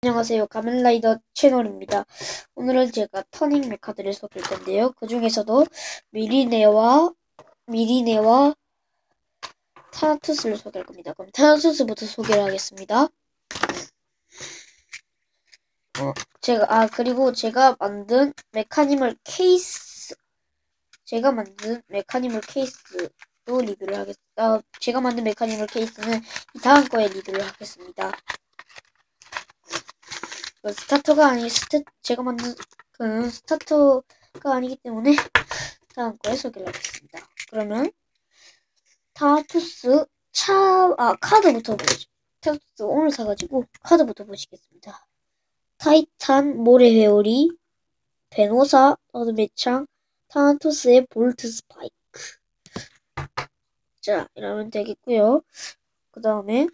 안녕하세요. 가면라이더 채널입니다. 오늘은 제가 터닝 메카드를 소개할 건데요. 그 중에서도 미리네와 미리네와 타나투스를 소개할 겁니다. 그럼 타나투스부터 소개를 하겠습니다. 어, 제가 아 그리고 제가 만든 메카니멀 케이스 제가 만든 메카니멀 케이스도 리뷰를 하겠습니다. 아, 제가 만든 메카니멀 케이스는 이 다음 거에 리뷰를 하겠습니다. 그 스타터가 아니 스타 제가 만든 그 스타터가 아니기 때문에 다음 거에 소개를 하겠습니다. 그러면 타투스 차 아 카드부터 보죠. 타투스 오늘 사가지고 카드부터 보시겠습니다. 타이탄 모래 회오리 베노사 어드매창 타투스의 볼트 스파이크 자 이러면 되겠고요. 그 다음에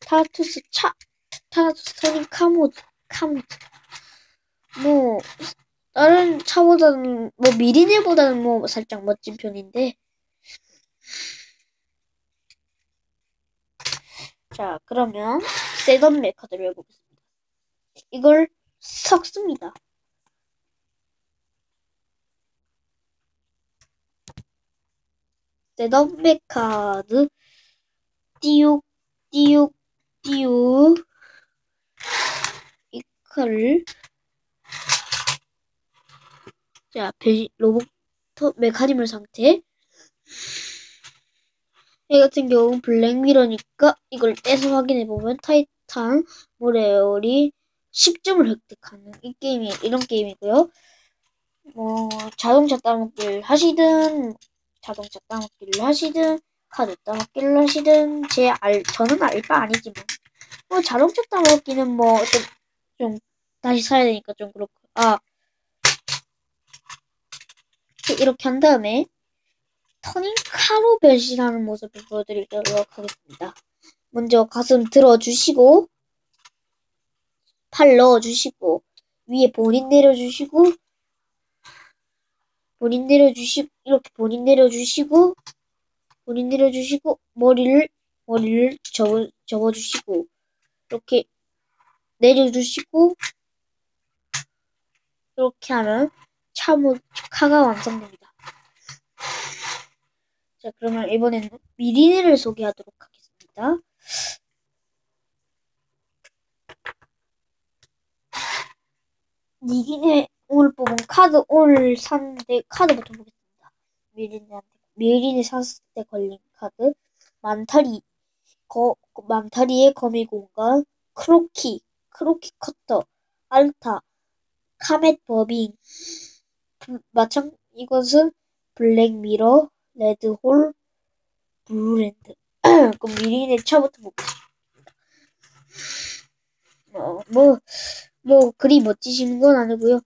타투스 차 타투스 터닝 카모드 카모드 뭐 다른 차보다는 뭐 미리네보다는 뭐 살짝 멋진 편인데 자 그러면 세던 메카드를 해보겠습니다. 이걸 섞습니다. 세던 메카드 띠욱 띠욱 띠욱 이 칼을 자 로봇 메카니멀 상태 이 같은 경우 블랙미러니까 이걸 떼서 확인해보면 타이탄 모래열이 10점을 획득하는 이 게임이 이런 게임이고요. 뭐 자동차 따먹기를 하시든 자동차 따먹기를 하시든 카드 따먹기를 하시든 제 알 저는 알바 아니지만 뭐 자동차 따먹기는 뭐좀 좀 다시 사야 되니까 좀 그렇고 아 이렇게 한 다음에 터닝 카로 변신하는 모습을 보여드리도록 하겠습니다. 먼저 가슴 들어주시고 팔 넣어주시고 위에 본인 내려주시고 본인 내려주시고 이렇게 본인 내려주시고 본인 내려주시고 머리를 머리를 접어 접어주시고 이렇게 내려주시고 이렇게 하면 차무 카가 완성됩니다. 자 그러면 이번에는 미리네를 소개하도록 하겠습니다. 미리네 오늘 뽑은 카드 오늘 샀는데 카드부터 보겠습니다. 미리네한테 미리네 샀을 때 걸린 카드 만타리 거 만타리의 거미 공간 크로키 크로키 커터 알타 카멧 버빙 마찬 이것은 블랙미러 레드홀 블루랜드 그럼 미리네 차부터 보겠습니다. 어, 뭐, 뭐, 그리 멋지신 건 아니고요.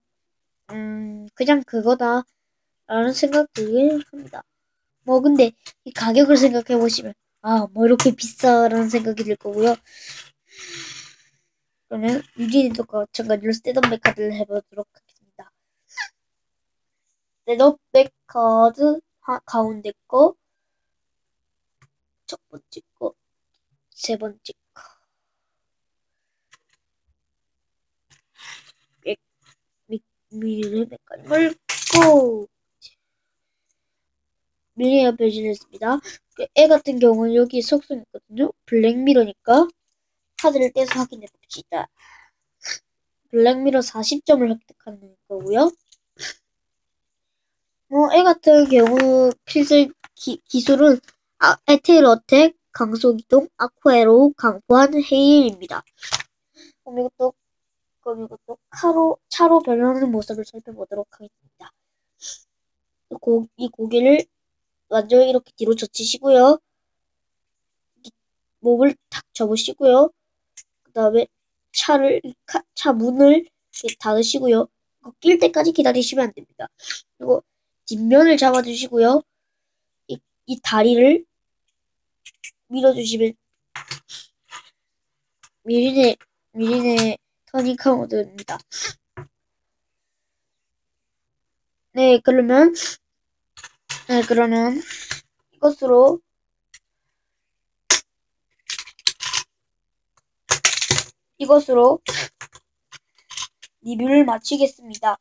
음, 그냥 그거다. 라는 생각 들긴 합니다. 뭐, 근데 이 가격을 생각해 보시면, 아, 뭐 이렇게 비싸라는 생각이 들 거고요. 그러면 유진이도 마찬가지로 셋업 카드를 해보도록 하겠습니다. 셋업 카드 가운데 거, 첫 번째 거, 세 번째 거. 미리를 메카니멀 고! 미리가 변신했습니다. 애 같은 경우는 여기 속성 있거든요. 블랙미러니까 카드를 떼서 확인해 봅시다. 블랙미러 40점을 획득하는 거고요. 뭐, 애 같은 경우 기, 기술은 아, 에테일 어택, 강속이동, 아쿠에로, 강보한, 헤일입니다. 그럼 이것도 그럼 이것도 카로, 차로 변하는 모습을 살펴보도록 하겠습니다. 고, 이 고개를 완전 이렇게 뒤로 젖히시고요. 목을 탁 접으시고요. 그 다음에 차를, 차 문을 닫으시고요. 낄 때까지 기다리시면 안 됩니다. 그리고 뒷면을 잡아주시고요. 이, 이 다리를 밀어주시면 미리네, 미리네 터닝카 모드입니다. 네, 그러면, 네, 그러면 이것으로 이것으로 리뷰를 마치겠습니다.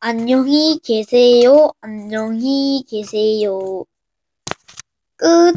안녕히 계세요. 안녕히 계세요. 끝.